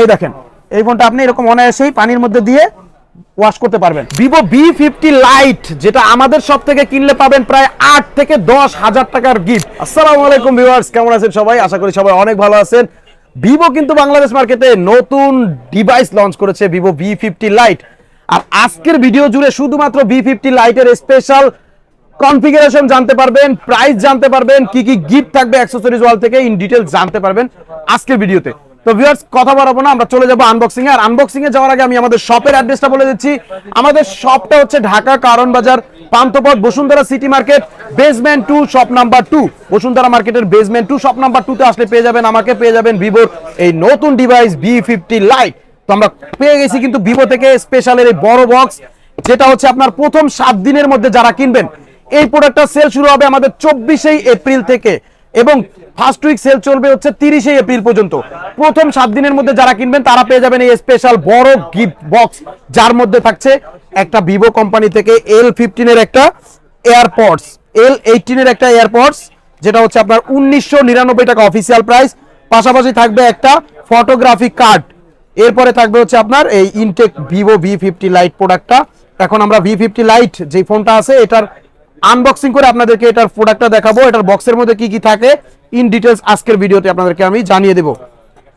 এই দেখেন, এই ফোনটা আপনি এরকম অনায়াসেই পানির মধ্যে দিয়ে ওয়াশ করতে পারবেন। ভিভো বি ফিফটি লাইট যেটা আমাদের সব থেকে কিনলে পাবেন প্রায় আট থেকে দশ হাজার টাকার গিফট আসসালামু আলাইকুম ভিউয়ার্স কেমন আছেন সবাই? আশা করি সবাই অনেক ভালো আছেন। ভিভো কিন্তু বাংলাদেশ মার্কেটে নতুন ডিভাইস লঞ্চ করেছে ভিভো বি ফিফটি লাইট আর আজকের ভিডিও জুড়ে শুধুমাত্র বি ফিফটি লাইটের স্পেশাল কনফিগারেশন জানতে পারবেন প্রাইস জানতে পারবেন, কি কি গিফট থাকবে অ্যাক্সেসরিজ ওয়াল থেকে ইন ডিটেলস জানতে পারবেন আজকের ভিডিওতে তো ভিউয়ার্স কথা বাড়াবো না, আমরা চলে যাব আনবক্সিং এ। আর আনবক্সিং এ যাওয়ার আগে আমি আমাদের শপের অ্যাড্রেসটা বলে দিচ্ছি। আমাদের শপটা হচ্ছে Dhaka Karwan Bazar, Panthapath, Bashundhara city market basement two shop number two Bashundhara মার্কেটের basement two shop number two তে আসলে পেয়ে যাবেন, আমাকে পেয়ে যাবেন ভিভোর এই নতুন ডিভাইস বি ফিফটি লাইট তো আমরা পেয়ে গেছি কিন্তু ভিভো থেকে স্পেশালের এই বড় বক্স যেটা হচ্ছে আপনার প্রথম সাত দিনের মধ্যে যারা কিনবেন। এই প্রোডাক্টটা সেল শুরু হবে আমাদের চব্বিশে এপ্রিল থেকে। এবং ফার্স্ট উইক সেল চলবে হচ্ছে তিরিশে এপ্রিল পর্যন্ত। প্রথম সাত দিনের মধ্যে যারা কিনবেন, তারা পেয়ে যাবেন এই স্পেশাল বড় গিফট বক্স যার মধ্যে থাকছে একটা ভিভো কোম্পানি থেকে এল ফিফটিনের একটা এয়ারপডস এল এইটিনের একটা এয়ারপডস যেটা হচ্ছে আপনার উনিশশো নিরানব্বই টাকা অফিসিয়াল প্রাইস পাশাপাশি থাকবে একটা ফটোগ্রাফি কার্ড এরপরে থাকবে হচ্ছে আপনার এই intact Vivo V fifty lite প্রোডাক্টটা এখন আমরা ভি ফিফটি লাইট যে ফোনটা আছে, এটার আনবক্সিং করে আপনাদেরকে এটার প্রোডাক্টটা দেখাবো। এটার বক্সের মধ্যে কি কি থাকে? ইন ডিটেলস আজকের ভিডিওতে আপনাদেরকে আমি জানিয়ে দেবো।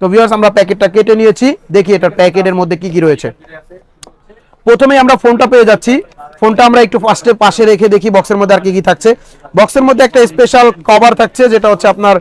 তো ভিউয়ার্স আমরা প্যাকেটটা কেটে নিয়েছি। দেখি এটার প্যাকেটের মধ্যে কি কি রয়েছে। প্রথমে আমরা ফোনটা পেয়ে যাচ্ছি। ফোনটা আমরা একটু ফার্স্টে পাশে রেখে দেখি বক্সের মধ্যে আর কি কি থাকছে। বক্সের মধ্যে একটা স্পেশাল কভার থাকছে, যেটা হচ্ছে আপনার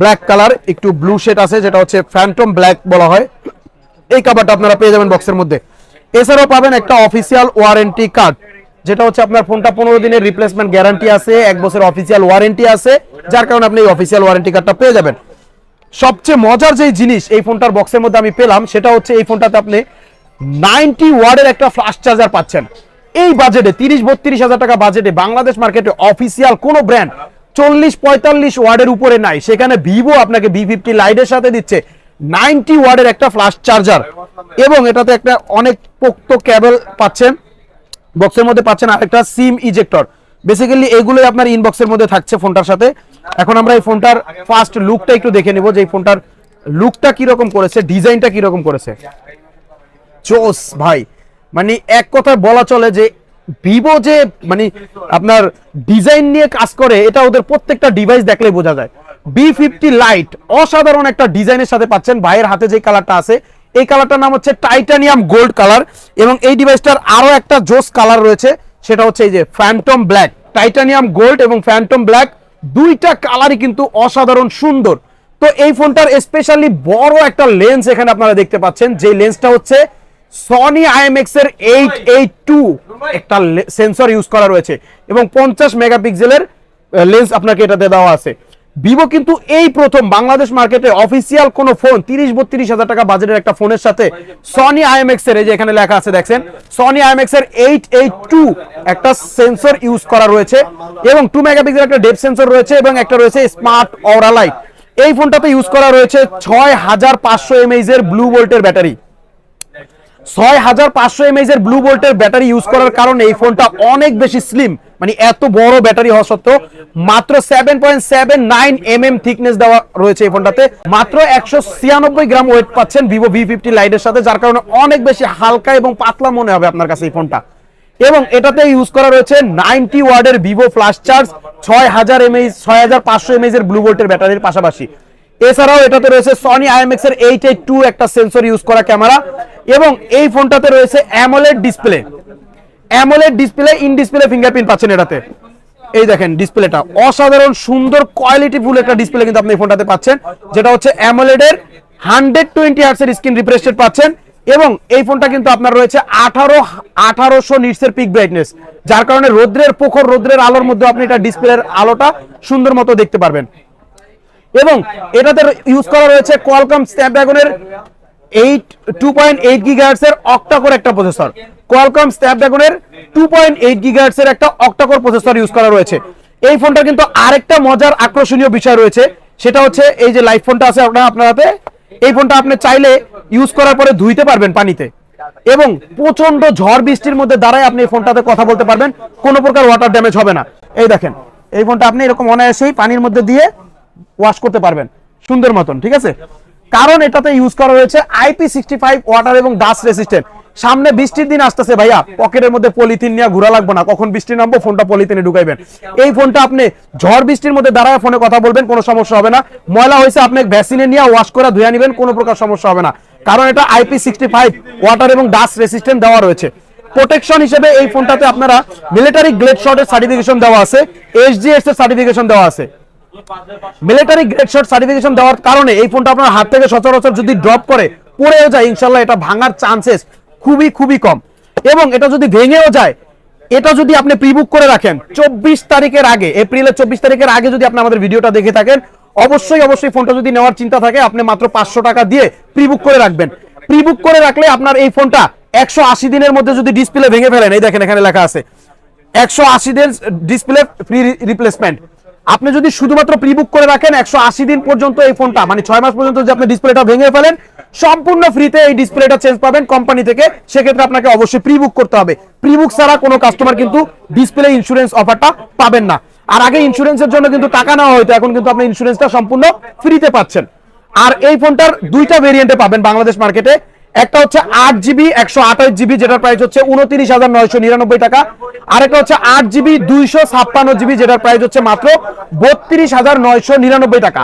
ব্ল্যাক কালার একটু ব্লু শেড আছে, যেটা হচ্ছে ফ্যান্টম ব্ল্যাক বলা হয়। এই কভারটা আপনারা পেয়ে যাবেন বক্সের মধ্যে। এছাড়াও পাবেন একটা অফিসিয়াল ওয়ারেন্টি কার্ড যেটা হচ্ছে আপনার ফোনটা পনেরো দিনের রিপ্লেসমেন্ট গ্যারান্টি আছে, এক বছর অফিসিয়াল ওয়ারেন্টি আছে, যার কারণে আপনি এই অফিসিয়াল ওয়ারেন্টি কার্ডটা পেয়ে যাবেন। সবচেয়ে মজার যে জিনিস এই ফোনটার বক্সের মধ্যে আমি পেলাম, সেটা হচ্ছে এই ফোনটাতে আপনি নাইনটি ওয়ার্ডের একটা ফ্লাশ চার্জার পাচ্ছেন। এই বাজেটে তিরিশ, বত্রিশ হাজার টাকা বাজেটে বাংলাদেশ মার্কেটে অফিসিয়াল কোনো ব্র্যান্ড চল্লিশ, পঁয়তাল্লিশ ওয়ার্ডের উপরে নাই। সেখানে ভিভো আপনাকে বি ফিফটি লাইটের সাথে দিচ্ছে নাইনটি ওয়ার্ডের একটা ফ্লাশ চার্জার এবং এটাতে একটা অনেক পোক্ত কেবল পাচ্ছেন। বক্সের মধ্যে পাচ্ছেন আরেকটা সিম ইজেক্টর বেসিক্যালি এগুলোই আপনার ইনবক্সের মধ্যে থাকছে ফোনটার সাথে। এখন আমরা এই ফোনটার ফার্স্ট লুকটা একটু দেখে নেব যে এই ফোনটার লুকটা কীরকম করেছে ডিজাইনটা কীরকম করেছে। চোস, ভাই। মানে এক কথায় বলা চলে যে ভিভো যে মানে আপনার ডিজাইন নিয়ে কাজ করে, এটা ওদের প্রত্যেকটা ডিভাইস দেখলে বোঝা যায়। বি ফিফটি লাইট অসাধারণ একটা ডিজাইনের সাথে পাচ্ছেন। ভাইয়ের হাতে যে কালারটা আছে এই কালারটার নাম হচ্ছে টাইটানিয়াম গোল্ড কালার এবং এই ডিভাইসটার আরও একটা জোস কালার রয়েছে, সেটা হচ্ছে এই যে ফ্যান্টম ব্ল্যাক টাইটানিয়াম গোল্ড এবং ফ্যান্টম ব্ল্যাক দুইটা কালারই কিন্তু অসাধারণ সুন্দর। তো এই ফোনটার স্পেশালি বড় একটা লেন্স এখানে আপনারা দেখতে পাচ্ছেন যে লেন্সটা হচ্ছে সনি আইএমএক্স এর এইট এইট টু একটা সেন্সর ইউজ করা রয়েছে এবং পঞ্চাশ মেগাপিক্সেলের লেন্স আপনাকে এটাতে দেওয়া আছে। ভিভো কিন্তু এই প্রথম বাংলাদেশ মার্কেটে অফিসিয়াল কোন ফোন তিরিশ বত্রিশ হাজার টাকা বাজেটের একটা ফোনের সাথে সনি আইএমএক্স এর এই যে এখানে লেখা আছে দেখছেন? সনি আইএমএক্স এর এইট এইট টু একটা সেন্সর ইউজ করা রয়েছে এবং টু মেগাপিক্সেল একটা ডেপ সেন্সর রয়েছে এবং একটা রয়েছে স্মার্ট অরা লাইট এই ফোনটাতে ইউজ করা রয়েছে ছয় হাজার পাঁচশো এমএইচ এর ব্লু ভোল্টের ব্যাটারি ছয় হাজার পাঁচশো এমএইচ এর ব্লু ভোল্টের ব্যাটারি ইউজ করার কারণে এই ফোনটা অনেক বেশি স্লিম মানে এত বড় ব্যাটারি হওয়া সত্ত্বেও মাত্র seven point seven nine M M thickness দেওয়া রয়েছে এই ফোনটাতে মাত্র একশো ছিয়ানব্বই গ্রাম ওয়েট পাচ্ছেন ভিভো ভি ফিফটি লাইটের সাথে, যার কারণে অনেক বেশি হালকা এবং পাতলা মনে হবে আপনার কাছে এই ফোনটা এবং এটাতে ইউজ করা রয়েছে নাইনটি ওয়ার্ডের ভিভো ফ্লাশ চার্জ ছয় হাজার এমএইচ ছয় হাজার পাঁচশো এমএইচ এর ব্লু ভোল্টের ব্যাটারির পাশাপাশি। এছাড়াও এটাতে রয়েছে সনি আইএমএক্স এর এইট এইট টু একটা সেন্সর ইউজ করা ক্যামেরা এবং এই ফোনটাতে রয়েছে AMOLED display AMOLED display in display fingerprint পাচ্ছেন এটাতে। এই দেখেন ডিসপ্লেটা অসাধারণ, সুন্দর কোয়ালিটি ফুল একটা ডিসপ্লে কিন্তু আপনি এই ফোনটাতে পাচ্ছেন। যেটা হচ্ছে অ্যামোলেড এর হান্ড্রেড টোয়েন্টি হার্টস এর স্ক্রিন রিফ্রেশ রেট পাচ্ছেন এবং এই ফোনটা কিন্তু আপনার রয়েছে আঠারো, আঠারোশো নিটসের পিক ব্রাইটনেস যার কারণে রোদ্রের প্রখর রোদ্রের আলোর মধ্যে আপনি এটা ডিসপ্লের আলোটা সুন্দর মতো দেখতে পারবেন। এবং এটাতে ইউজ করা রয়েছে Qualcomm স্ন্যাপড্রাগনের eight two point eight octacore একটা processor Qualcomm two point eight একটা অক্টাকোর প্রসেসর ইউজ করা রয়েছে। এই ফোনটা কিন্তু আরেকটা মজার আকর্ষণীয় বিষয় রয়েছে, সেটা হচ্ছে এই যে লাইট ফোনটা আছে আপনার আপনার হাতে। এই ফোনটা আপনি চাইলে ইউজ করার পরে ধুইতে পারবেন পানিতে। এবং প্রচণ্ড ঝড় বৃষ্টির মধ্যে দাঁড়ায় আপনি এই ফোনটাতে কথা বলতে পারবেন, কোনো প্রকার ওয়াটার ড্যামেজ হবে না। এই দেখেন, এই ফোনটা আপনি এরকম অনায়াসেই পানির মধ্যে দিয়ে ওয়াশ করতে পারবেন। সুন্দর মতন, ঠিক আছে? কারণ এটাতে ইউজ করা হয়েছে আইপি সিক্সটি ফাইভ ওয়াটার এবং ডাস্ট রেসিস্ট্যান্ট সামনে বৃষ্টির দিন আসতেছে ভাইয়া, পকেটের মধ্যে পলিথিন নিয়ে ঘোরা লাগবে না। কখন বৃষ্টি নামবো, ফোনটা পলিথিনে ঢুকাইবেন। এই ফোনটা আপনি ঝড় বৃষ্টির মধ্যে দাঁড়ায় ফোনে কথা বলবেন, কোনো সমস্যা হবে না। ময়লা হয়েছে, আপনি ভ্যাসিনে নিয়ে ওয়াশ করে ধুয়ে নেবেন কোনো প্রকার সমস্যা হবে না। কারণ এটা আইপি সিক্সটি ফাইভ ওয়াটার এবং ডাস্ট রেসিস্ট্যান্ট দেওয়া রয়েছে। প্রোটেকশন হিসেবে এই ফোনটাতে আপনারা মিলিটারি গ্লেড শটের সার্টিফিকেশন দেওয়া আছে এসজিএস এর সার্টিফিকেশন দেওয়া আছে। মিলিটারি গ্রেড শট সার্টিফিকেশন দেওয়ার কারণে এই ফোনটা আপনার হাত থেকে সচরাচর যদি ড্রপ করে, পড়েও যায়, ইনশাল্লাহ এটা ভাঙার চান্সেস খুবই খুবই কম। এবং এটা যদি ভেঙেও যায়, এটা যদি আপনি প্রিবুক করে রাখেন, চব্বিশ তারিখের আগে, এপ্রিলের চব্বিশ তারিখের আগে যদি আপনি আমাদের ভিডিওটা দেখে থাকেন, অবশ্যই অবশ্যই ফোনটা যদি নেওয়ার চিন্তা থাকে, আপনি মাত্র পাঁচশো টাকা দিয়ে প্রিবুক করে রাখবেন। প্রিবুক করে রাখলে আপনার এই ফোনটা একশো আশি দিনের মধ্যে যদি ডিসপ্লে ভেঙে ফেলেন, এই দেখেন এখানে লেখা আছে, একশো আশি দিন ডিসপ্লে ফ্রি রিপ্লেসমেন্ট আপনি যদি শুধুমাত্র প্রি বুক করে রাখেন, একশো আশি দিন পর্যন্ত এই ফোনটা মানে ছয় মাস পর্যন্ত যদি আপনি ডিসপ্লেটা ভেঙে ফেলেন, সম্পূর্ণ ফ্রিতে এই ডিসপ্লেটা চেঞ্জ পাবেন কোম্পানি থেকে। সেক্ষেত্রে আপনাকে অবশ্যই প্রি বুক করতে হবে। প্রি বুক ছাড়া কোনো কাস্টমার কিন্তু ডিসপ্লে ইন্স্যুরেন্স অফারটা পাবেন না। আর আগে ইন্স্যুরেন্সের জন্য কিন্তু টাকা নেওয়া হয়তো, এখন কিন্তু আপনি ইন্স্যুরেন্সটা সম্পূর্ণ ফ্রিতে পাচ্ছেন। আর এই ফোনটার দুইটা ভেরিয়েন্টে পাবেন বাংলাদেশ মার্কেটে একটা হচ্ছে আট জিবি একশো আঠাশ জিবি যেটার প্রাইস হচ্ছে উনত্রিশ হাজার নয়শো নিরানব্বই টাকা। আর একটা হচ্ছে আট জিবি দুইশো ছাপ্পান্ন জিবি যেটার প্রাইস হচ্ছে মাত্র বত্রিশ হাজার নয়শো নিরানব্বই টাকা।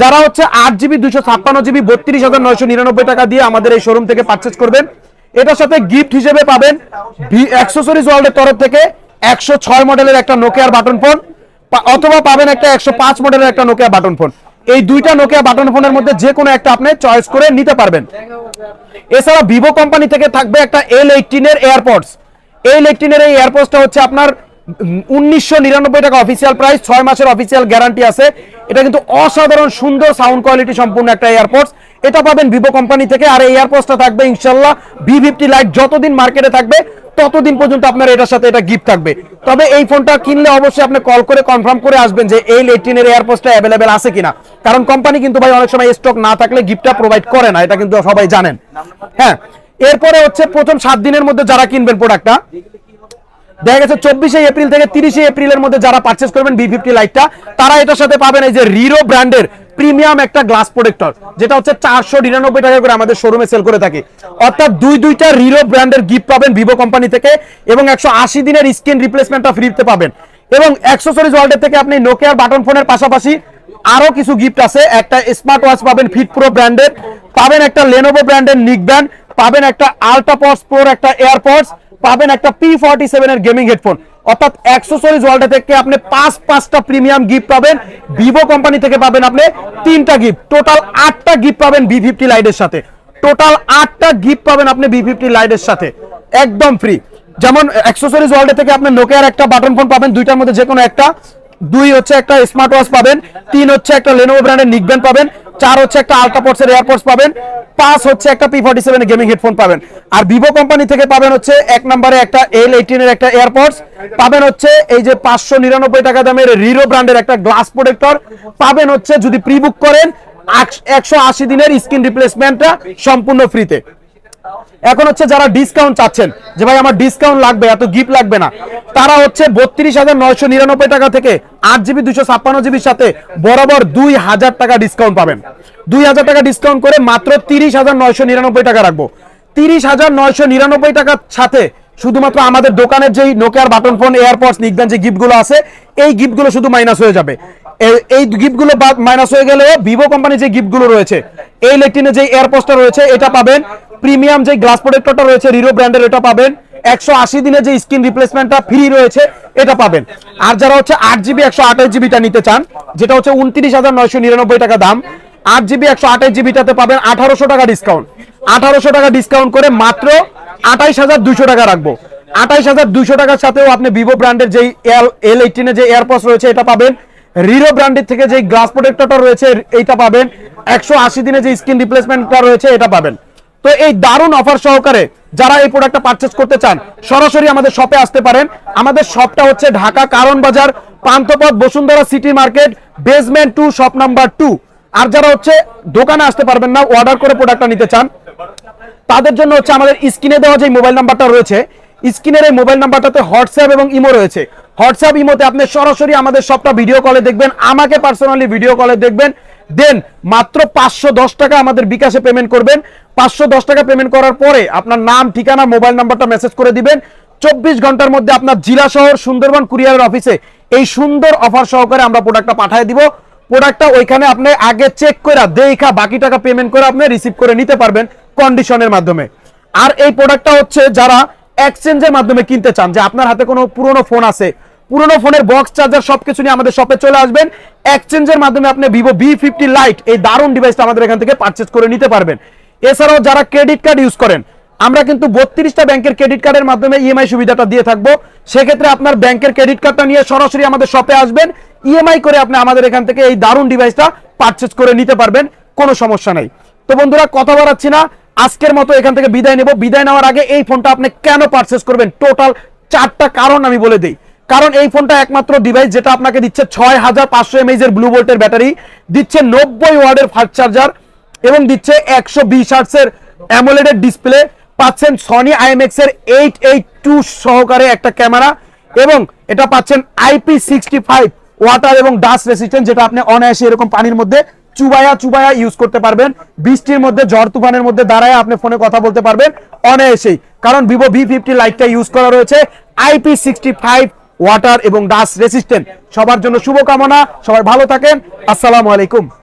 যারা হচ্ছে আট জিবি দুইশো ছাপ্পান্ন জিবি বত্রিশ হাজার নয়শো নিরানব্বই টাকা দিয়ে আমাদের এই শোরুম থেকে পারচেস করবেন। এটার সাথে গিফট হিসেবে পাবেন অ্যাক্সেসরিজ ওয়ার্ল্ডের তরফ থেকে একশো ছয় মডেলের একটা নোকিয়ার বাটন ফোন অথবা পাবেন একটা একশো পাঁচ মডেলের একটা নোকিয়া বাটন ফোন এই দুইটা নোকিয়া বাটন ফোনের মধ্যে যে কোনো একটা আপনি চয়েস করে নিতে পারবেন। এছাড়া ভিভো কোম্পানি থেকে থাকবে একটা এল এইটিন এর এয়ারপডস এল এইটিন এর এই এয়ারপডসটা হচ্ছে আপনার উনিশশো নিরানব্বই টাকা অফিসিয়াল প্রাইস ছয় মাসের অফিসিয়াল গ্যারান্টি আছে। এটা কিন্তু অসাধারণ সুন্দর সাউন্ড কোয়ালিটি সম্পূর্ণ একটা এয়ারপডস এটা পাবেন ভিভো কোম্পানি থেকে, আর এই এয়ারপডসটা থাকবে ইনশাল্লাহ ভি ফিফটি লাইট যতদিন মার্কেটে থাকবে, ততদিন পর্যন্ত আপনার এটার সাথে এটা গিফট থাকবে। তবে এই ফোনটা কিনলে অবশ্যই আপনি কল করে কনফার্ম করে আসবেন যে এই এইটিন এর এয়ারপোস্টটা অ্যাভেলেবেল আছে কিনা। কারণ কোম্পানি কিন্তু ভাই অনেক সময় স্টক না থাকলে গিফটটা প্রোভাইড করে না, এটা কিন্তু সবাই জানেন। হ্যাঁ এরপরে হচ্ছে প্রথম সাত দিনের মধ্যে যারা কিনবেন প্রোডাক্টটা দেখা গেছে চব্বিশে এপ্রিল থেকে তিরিশে এপ্রিলের মধ্যে যারা পারচেস করবেন বি ফিফটি লাইটটা তারা এটার সাথে পাবেন এই যে রিরো ব্র্যান্ডের প্রিমিয়াম একটা গ্লাস প্রোটেক্টর যেটা হচ্ছে চারশো নিরানব্বই টাকা করে আমাদের শোরুমে সেল করে থাকি। অর্থাৎ দুই দুইটা রিরো ব্র্যান্ডের গিফট পাবেন ভিভো কোম্পানি থেকে এবং একশো আশি দিনের স্ক্রিন রিপ্লেসমেন্টটা ফ্রিতে পাবেন। এবং অ্যাক্সেসরিজ ওয়ার্ল্ডের থেকে আপনি নোকিয়ার বাটন ফোনের পাশাপাশি আরও কিছু গিফট আছে। একটা স্মার্ট ওয়াচ পাবেন ফিট প্রো ব্র্যান্ডের পাবেন একটা লেনোভো ব্র্যান্ডের নিক ব্যান্ড পাবেন একটা আলট্রাপডস প্রোর একটা এয়ারপডস পাবেন একটা পি ফর্টি সেভেন এর গেমিং হেডফোন অর্থাৎ অ্যাক্সেসরিজ ওয়ার্ল্ড থেকে আপনি পাঁচ, পাঁচটা প্রিমিয়াম গিফট পাবেন। ভিভো কোম্পানি থেকে পাবেন আপনি তিনটা গিফট টোটাল আটটা গিফট পাবেন বি ফিফটি লাইটের সাথে। টোটাল আটটা গিফট পাবেন আপনি বি ফিফটি লাইটের সাথে। একদম ফ্রি যেমন অ্যাক্সেসরিজ ওয়ার্ল্ড থেকে আপনি নোকিয়ার একটা বাটন ফোন পাবেন, দুইটার মধ্যে যে কোনো একটা। দুই হচ্ছে একটা স্মার্ট ওয়াচ পাবেন, তিন হচ্ছে একটা লেনোভো ব্র্যান্ডের নিকব্যান্ড পাবেন। চার হচ্ছে একটা এর এয়ারপোর্টস পাবেন, পাঁচ হচ্ছে একটা P forty seven gaming headphone পাবেন। আর ভিভো কোম্পানি থেকে পাবেন হচ্ছে এক নম্বরে একটা এল এইটিনের একটা এয়ারপোর্টস পাবেন হচ্ছে এই যে পাঁচশো নিরানব্বই টাকা দামের রিরো ব্র্যান্ডের একটা গ্লাস প্রোটেক্টর পাবেন হচ্ছে যদি প্রি বুক করেন একশো আশি দিনের স্ক্রিন রিপ্লেসমেন্টটা সম্পূর্ণ ফ্রিতে এখন হচ্ছে যারা ডিসকাউন্ট চাচ্ছেন, যে ভাই আমার ডিসকাউন্ট লাগবে, এত গিফট লাগবে না, তারা হচ্ছে বত্রিশ হাজার নয়শো নিরানব্বই টাকা থেকে আট জিবি দুশো ছাপ্পান্ন জিবির সাথে বরাবর দুই হাজার টাকা ডিসকাউন্ট পাবেন। দুই হাজার টাকা ডিসকাউন্ট করে মাত্র তিরিশ হাজার নয়শো নিরানব্বই টাকা রাখব। তিরিশ হাজার নয়শো নিরানব্বই টাকার সাথে শুধুমাত্র আমাদের দোকানের যেই নোকিয়ার বাটন ফোন এয়ারপডস নিকদান যে গিফটগুলো আছে, এই গিফটগুলো শুধু মাইনাস হয়ে যাবে। এই গিফটগুলো মাইনাস হয়ে গেলেও ভিভো কোম্পানির যে গিফটগুলো রয়েছে এই ইলেকট্রিনের যে এয়ারপোস্টটা রয়েছে, এটা পাবেন। প্রিমিয়াম যে গ্লাস প্রোটেক্টরটা রয়েছে রিরো ব্র্যান্ডের এটা পাবেন। একশো আশি দিনের যে স্ক্রিন রিপ্লেসমেন্টটা ফ্রি রয়েছে, এটা পাবেন। আর যারা হচ্ছে আট জিবি একশো আঠাশ জিবিটা নিতে চান, যেটা হচ্ছে উনত্রিশ হাজার নয়শো নিরানব্বই টাকা দাম, আট জিবি একশো আঠাশ জিবিটাতে পাবেন আঠারোশো টাকা ডিসকাউন্ট আঠারোশো টাকা ডিসকাউন্ট করে মাত্র আঠাইশ হাজার দুইশো টাকা রাখব। আঠাইশ হাজার দুইশো টাকার সাথেও আপনি ভিভো ব্র্যান্ডের যে এল এল এইটিনের যে এয়ারপোর্টস রয়েছে, এটা পাবেন। রিরো ব্র্যান্ডের থেকে যে গ্লাস প্রোটেক্টরটা রয়েছে, এইটা পাবেন। একশো আশি দিনে যে স্ক্রিন রিপ্লেসমেন্টটা রয়েছে, এটা পাবেন। তো এই দারুণ অফার সহকারে যারা এই প্রোডাক্টটা পারচেস করতে চান, সরাসরি আমাদের শপে আসতে পারেন। আমাদের শপটা হচ্ছে Dhaka Karwan Bazar, Panthapath Bashundhara city market basement two shop number two আর যারা হচ্ছে দোকানে আসতে পারবেন না অর্ডার করে প্রোডাক্টটা নিতে চান, তাদের জন্য হচ্ছে আমাদের স্ক্রিনে দেওয়া যে মোবাইল নাম্বারটা রয়েছে, স্ক্রিনের এই মোবাইল নাম্বারটাতে হোয়াটসঅ্যাপ এবং ইমো রয়েছে। হোয়াটসঅ্যাপ ইমোতে আপনি সরাসরি আমাদের সবটা ভিডিও কলে দেখবেন, আমাকে পার্সোনালি ভিডিও কলে দেখবেন দেন মাত্র পাঁচশো দশ টাকা আমাদের বিকাশে পেমেন্ট করবেন। পাঁচশো দশ টাকা পেমেন্ট করার পরে আপনার নাম, ঠিকানা মোবাইল নাম্বারটা মেসেজ করে দিবেন। চব্বিশ ঘণ্টার মধ্যে আপনার জেলা শহর সুন্দরবন কুরিয়ারের অফিসে এই সুন্দর অফার সহকারে আমরা প্রোডাক্টটা পাঠিয়ে দিব। প্রোডাক্টটা ওইখানে আপনি আগে চেক করে দেখা বাকি টাকা পেমেন্ট করে আপনি রিসিভ করে নিতে পারবেন কন্ডিশনের মাধ্যমে। আর এই প্রোডাক্টটা হচ্ছে যারা এক্সচেঞ্জের মাধ্যমে কিনতে চান, যে আপনার হাতে কোনো পুরনো ফোন আছে, পুরনো ফোনের বক্স চার্জার সবকিছু নিয়ে আমাদের শপে চলে আসবেন। এক্সচেঞ্জের মাধ্যমে আপনি ভিভো বি ফিফটি লাইট এই দারুণ ডিভাইসটা আমাদের এখান থেকে পারচেজ করে নিতে পারবেন। এছাড়াও যারা ক্রেডিট কার্ড ইউজ করেন, আমরা কিন্তু বত্রিশটা ব্যাংকের ক্রেডিট কার্ডের মাধ্যমে ইএমআই সুবিধাটা দিয়ে থাকব। সেক্ষেত্রে আপনার ব্যাংকের ক্রেডিট কার্ডটা নিয়ে সরাসরি আমাদের শপে আসবেন। ইএমআই করে আপনি আমাদের এখান থেকে এই দারুণ ডিভাইসটা পারচেজ করে নিতে পারবেন, কোনো সমস্যা নেই। তো বন্ধুরা, কথা বাড়াচ্ছি না। আজকের মতো এখান থেকে বিদায় নেব। বিদায় নেওয়ার আগে এই ফোনটা আপনি কেন পারচেস করবেন? টোটাল চারটা কারণ আমি বলে দিই। কারণ এই ফোনটা একমাত্র ডিভাইস যেটা আপনাকে দিচ্ছে ছয় হাজার পাঁচশো এমএইচ এর ব্লু ভোল্টের ব্যাটারি দিচ্ছে নব্বই ওয়ার্ডের ফাস্ট চার্জার এবং দিচ্ছে একশো বিশ হার্টসের অ্যামোলেডের ডিসপ্লে পাচ্ছেন সনি আইএমএক্স এর এইট এইট টু সহকারে একটা ক্যামেরা এবং এটা পাচ্ছেন আইপি সিক্সটি ফাইভ ওয়াটার এবং ডাস্ট রেসিস্ট্যান্ট যেটা আপনি অনায়াসে এরকম পানির মধ্যে চুবায়া চুবায়া ইউজ করতে পারবেন। বৃষ্টির মধ্যে, ঝড় তুফানের মধ্যে দাঁড়ায় আপনি ফোনে কথা বলতে পারবেন অনায়াসেই। কারণ ভিভো ভি ফিফটি লাইটটা ইউজ করা রয়েছে। আইপি সিক্সটি ফাইভ ওয়াটার এবং ডাস্ট রেসিস্টেন্ট সবার জন্য শুভকামনা, সবাই ভালো থাকেন। আসসালামু আলাইকুম।